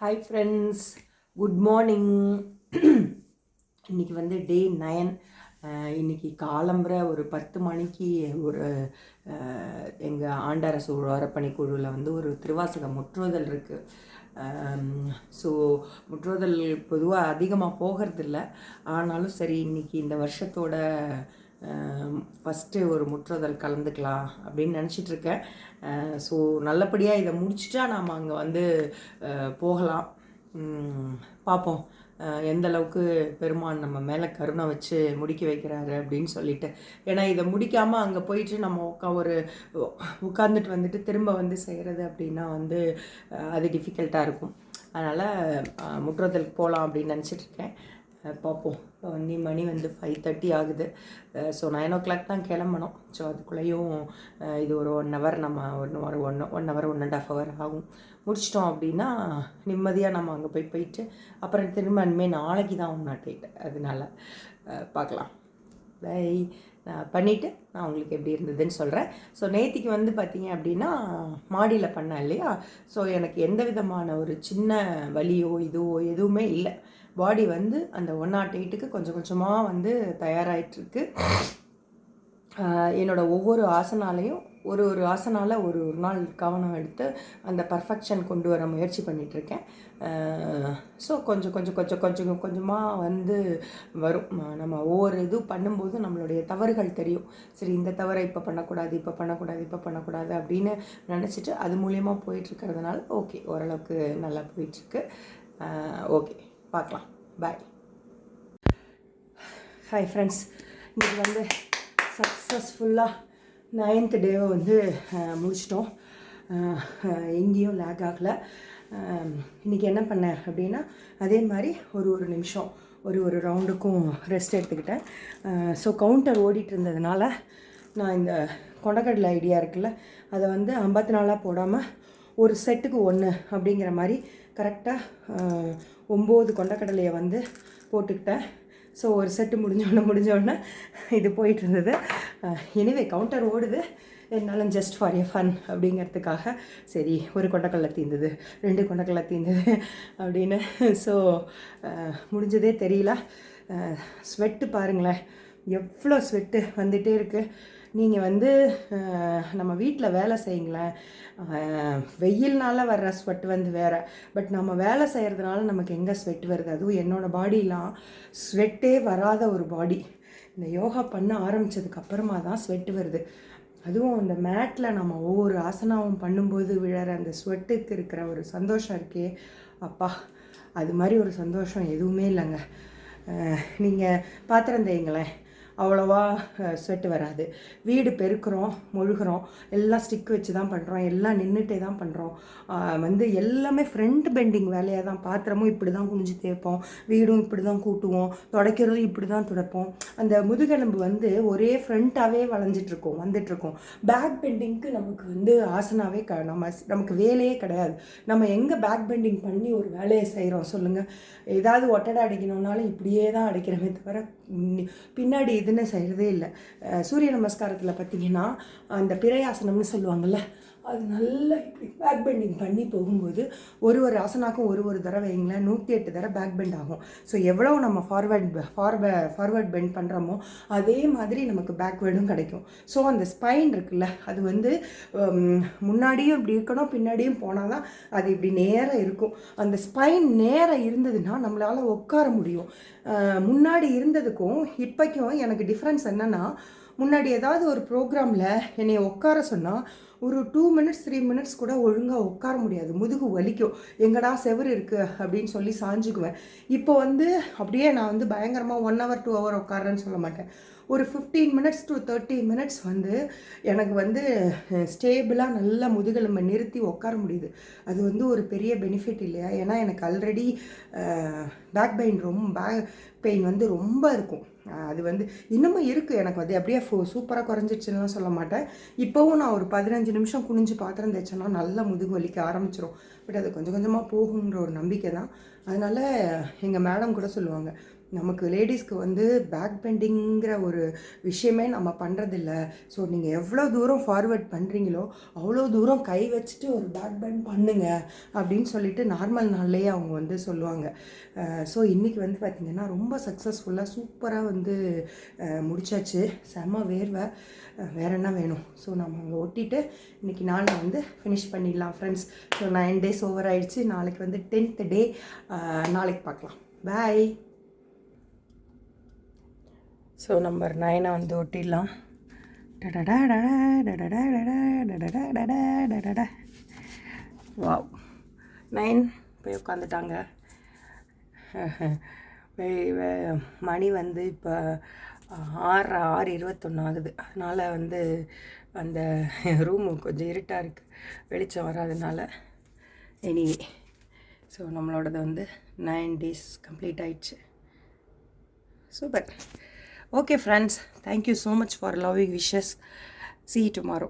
Hi friends good morning இன்றைக்கி வந்து டே nine இன்னைக்கு காலம்புற ஒரு பத்து மணிக்கு ஒரு எங்கள் ஆண்டரசு உழவரப்பணி குழுவில் வந்து ஒரு திருவாசக முற்றுதல் இருக்குது ஸோ முற்றுதல் பொதுவாக அதிகமாக போகிறதில்ல. ஆனாலும் சரி இன்னைக்கு இந்த வருஷத்தோட ஃபஸ்ட்டு ஒரு முற்றுதல் கலந்துக்கலாம் அப்படின்னு நினச்சிட்ருக்கேன். ஸோ நல்லபடியாக இதை முடிச்சிட்டா நாம் அங்கே வந்து போகலாம். பார்ப்போம். எந்தளவுக்கு எந்த அளவுக்கு பெருமான் நம்ம மேலே கருணை வச்சு முடிக்க வைக்கிறாரு அப்படின்னு சொல்லிட்டு. ஏன்னா இதை முடிக்காமல் அங்கே போயிட்டு நம்ம உட்கா ஒரு உட்காந்துட்டு வந்துட்டு திரும்ப வந்து செய்கிறது அப்படின்னா வந்து அது டிஃபிகல்ட்டாக இருக்கும். அதனால் முற்றுதலுக்கு போகலாம் அப்படின்னு நினச்சிட்ருக்கேன். பார்ப்போம். இன்னி வந்து மணி வந்து ஃபைவ் தேர்ட்டி ஆகுது. ஸோ நைன் ஓ கிளாக் தான் கிளம்பணும். ஸோ அதுக்குள்ளேயும் இது ஒரு ஒன் ஹவர் நம்ம ஒன்று ஒரு one one hour one and half hour ஆகும். முடிச்சிட்டோம் அப்படின்னா நிம்மதியாக நம்ம அங்கே போய் போயிட்டு அப்புறம் திரும்ப இனிமேல் நாளைக்கு தான் ஒன் நாட் அதனால பார்க்கலாம். பை நான் பண்ணிவிட்டு நான் உங்களுக்கு எப்படி இருந்ததுன்னு சொல்கிறேன் ஸோ நேத்திக்கு வந்து பார்த்தீங்க அப்படின்னா மாடியில் பண்ணேன் இல்லையா? ஸோ எனக்கு எந்த விதமான ஒரு சின்ன வலியோ இதுவோ எதுவுமே இல்லை. பாடி வந்து அந்த ஒன் நாட் எயிட்டுக்கு கொஞ்சம் கொஞ்சமாக வந்து தயாராகிட்டுருக்கு என்னோடய ஒவ்வொரு ஆசனாலையும் ஒரு ஒரு ஆசனால ஒரு ஒரு நாள் கவனம் எடுத்து அந்த பர்ஃபெக்ஷன் கொண்டு வர முயற்சி பண்ணிகிட்ருக்கேன் ஸோ கொஞ்சம் கொஞ்சம் கொஞ்சம் கொஞ்சம் கொஞ்சமாக வந்து வரும். நம்ம ஒவ்வொரு இது பண்ணும்போது நம்மளுடைய தவறுகள் தெரியும். சரி இந்த தவறை இப்போ பண்ணக்கூடாது இப்போ பண்ணக்கூடாது இப்போ பண்ணக்கூடாது அப்படின்னு நினச்சிட்டு அது மூலியமாக போயிட்டுருக்கிறதுனால ஓகே ஓரளவுக்கு நல்லா போயிட்டுருக்கு. ஓகே பார்க்கலாம். பாய் ஹாய் ஃப்ரெண்ட்ஸ் இன்றைக்கி வந்து சக்ஸஸ்ஃபுல்லாக நைன்த் டேவை வந்து முடிச்சிட்டோம். எங்கேயும் லேக் ஆகலை. இன்றைக்கி என்ன பண்ணேன் அப்படின்னா அதே மாதிரி ஒரு ஒரு நிமிஷம் ஒரு ஒரு ரவுண்டுக்கும் ரெஸ்ட் எடுத்துக்கிட்டேன். ஸோ கவுண்டர் ஓடிட்டு இருந்ததுனால நான் இந்த கொண்டக்கடலை ஐடியா இருக்குல்ல அதை வந்து ஐம்பத்தி நாளாக போடாமல் ஒரு செட்டுக்கு ஒன்று அப்படிங்கிற மாதிரி கரெக்டாக ஒம்பது கொண்டக்கடலையை வந்து போட்டுக்கிட்டேன். ஸோ ஒரு செட்டு முடிஞ்சோடனே முடிஞ்சோடனே இது போயிட்டு இருந்தது எனிவே கவுண்டர் ஓடுது. என்னாலும் ஜஸ்ட் ஃபார் எ ஃபன் அப்படிங்கிறதுக்காக சரி ஒரு கொண்டக்கடலை தீர்ந்தது ரெண்டு கொண்டக்கடலை தீர்ந்தது அப்படின்னு. ஸோ முடிஞ்சதே தெரியல. ஸ்வெட்டு பாருங்களேன். எவ்வளோ ஸ்வெட்டு வந்துகிட்டே இருக்குது நீங்கள் வந்து நம்ம வீட்டில் வேலை செய்யுங்களேன். வெயில்னால வர்ற ஸ்வெட் வந்து வேறு. பட் நம்ம வேலை செய்கிறதுனால நமக்கு எங்கே ஸ்வெட் வருது? அதுவும் என்னோடய பாடிலாம் ஸ்வெட்டே வராத ஒரு பாடி இந்த யோகா பண்ண ஆரம்பித்ததுக்கு அப்புறமா தான் ஸ்வெட் வருது. அதுவும் அந்த மேட்டில் நம்ம ஒவ்வொரு ஆசனாவும் பண்ணும்போது விழற அந்த ஸ்வெட்டுக்கு இருக்கிற ஒரு சந்தோஷம் இருக்கே. அப்பா அது மாதிரி ஒரு சந்தோஷம் எதுவுமே இல்லைங்க. நீங்கள் பாத்திரம் தேய்ங்களேன். அவ்வளோவா ஸ்வெட்டு வராது. வீடு பெருக்கிறோம் முழுகிறோம் எல்லாம் ஸ்டிக் வச்சு தான் பண்ணுறோம் எல்லாம் நின்றுட்டே தான் பண்ணுறோம் வந்து எல்லாமே ஃப்ரண்ட் பெண்டிங் வேலையாக தான் பாத்திரமும் இப்படி தான் குனிஞ்சு தேய்ப்போம் வீடும் இப்படி தான் கூட்டுவோம் துடைக்கிறதும் இப்படி தான் துடைப்போம். அந்த முதுகெலும்பு வந்து ஒரே ஃப்ரண்ட்டாகவே வளைஞ்சிட்ருக்கோம் வந்துட்டுருக்கோம் பேக் பெண்டிங்க்கு நமக்கு வந்து ஆசனாவே க நம்ம நமக்கு வேலையே கிடையாது. நம்ம எங்கே பேக் பெண்டிங் பண்ணி ஒரு வேலையை செய்கிறோம் சொல்லுங்கள் ஏதாவது ஒட்டடை அடிக்கணும்னாலும் இப்படியே தான் அடிக்கிறோமே தவிர பின்னாடி இதுன்னு செய்கிறதே இல்லை. சூரிய நமஸ்காரத்தில் பார்த்தீங்கன்னா அந்த பிறையாசனம்னு சொல்லுவாங்கள்ல அது நல்லா இப்படி பேக் பெண்டிங் பண்ணி போகும்போது ஒரு ஒரு ஆசனாக்கும் ஒரு ஒரு தடவை வைங்களேன் நூற்றி எட்டு தடவை பேக் பெண்ட் ஆகும். ஸோ எவ்வளோ நம்ம ஃபார்வர்ட் ஃபார்வே ஃபார்வர்ட் பெண்ட் பண்ணுறோமோ அதே மாதிரி நமக்கு பேக்வேர்டும் கிடைக்கும். ஸோ அந்த ஸ்பைன் இருக்குல்ல அது வந்து முன்னாடியும் இப்படி இருக்கணும் பின்னாடியும் போனால் தான் அது இப்படி நேராக இருக்கும். அந்த ஸ்பைன் நேராக இருந்ததுன்னா நம்மளால் உட்கார முடியும். முன்னாடி இருந்ததுக்கும் இப்போக்கும் எனக்கு டிஃப்ரென்ஸ் என்னென்னா முன்னாடி ஏதாவது ஒரு ப்ரோக்ராமில் என்னை உட்கார சொன்னால் ஒரு டூ மினிட்ஸ் த்ரீ மினிட்ஸ் கூட ஒழுங்காக உட்கார முடியாது. முதுகு வலிக்கும். எங்கடா செவுரு இருக்குது அப்படின்னு சொல்லி சாஞ்சுக்குவேன். இப்போ வந்து அப்படியே நான் வந்து பயங்கரமாக ஒன் ஹவர் டூ ஹவர் உட்காரேன்னு சொல்ல மாட்டேன். ஒரு fifteen minutes to thirty minutes வந்து எனக்கு வந்து ஸ்டேபிளாக நல்லா முதுகெலும்பை நிறுத்தி உட்கார முடியுது. அது வந்து ஒரு பெரிய பெனிஃபிட் இல்லையா? ஏன்னா எனக்கு ஆல்ரெடி பேக் பெயின் ரொம்ப பேக் பெயின் வந்து ரொம்ப இருக்கும். அது வந்து இன்னமும் இருக்குது எனக்கு வந்து. அப்படியே ஃபோ சூப்பராக குறைஞ்சிடுச்சுன்னா சொல்ல மாட்டேன். இப்போவும் நான் ஒரு பதினஞ்சு நிமிஷம் குனிஞ்சு பாத்திரம் தேய்ச்சேன்னா நல்லா முதுகு வலிக்க ஆரம்பிச்சிரும். பட் அது கொஞ்சம் கொஞ்சமாக போகுங்கிற ஒரு நம்பிக்கை தான் அதனால் எங்கள் மேடம் கூட சொல்லுவாங்க நமக்கு லேடிஸ்க்கு வந்து பேக் பெண்டிங்கிற ஒரு விஷயமே நம்ம பண்ணுறதில்ல ஸோ நீங்கள் எவ்வளோ தூரம் ஃபார்வர்ட் பண்ணுறீங்களோ அவ்வளோ தூரம் கை வச்சுட்டு ஒரு பேக் பெண்ட் பண்ணுங்க அப்படின்னு சொல்லிட்டு நார்மல் நாள்லேயே அவங்க வந்து சொல்லுவாங்க. ஸோ இன்றைக்கி வந்து பார்த்திங்கன்னா ரொம்ப சக்ஸஸ்ஃபுல்லாக சூப்பராக வந்து முடிச்சாச்சு. செம்ம வேர்வை. வேறு வேற என்ன வேணும்? ஸோ நம்ம அங்கே ஒட்டிட்டு இன்றைக்கி நாளை வந்து ஃபினிஷ் பண்ணிடலாம் friends so nine days over ஆயிடுச்சு. நாளைக்கு வந்து டென்த் டே நாளைக்கு பார்க்கலாம். பாய் ஸோ நம்பர் நைனை வந்து ஒட்டிடலாம். டடடா டடா டடடா டடா டடடா டடா டடடா. வாவ். நைன் போய் உட்காந்துட்டாங்க மணி வந்து இப்போ ஆறு ஆறு இருபத்தொன்று ஆகுது. அதனால் வந்து அந்த ரூமு கொஞ்சம் இருட்டாக இருக்குது வெளிச்சம் வராதனால. எனிவே ஸோ நம்மளோடது வந்து நைன் டேஸ் கம்ப்ளீட் ஆயிடுச்சு. Super okay friends thank you so much for loving wishes see you tomorrow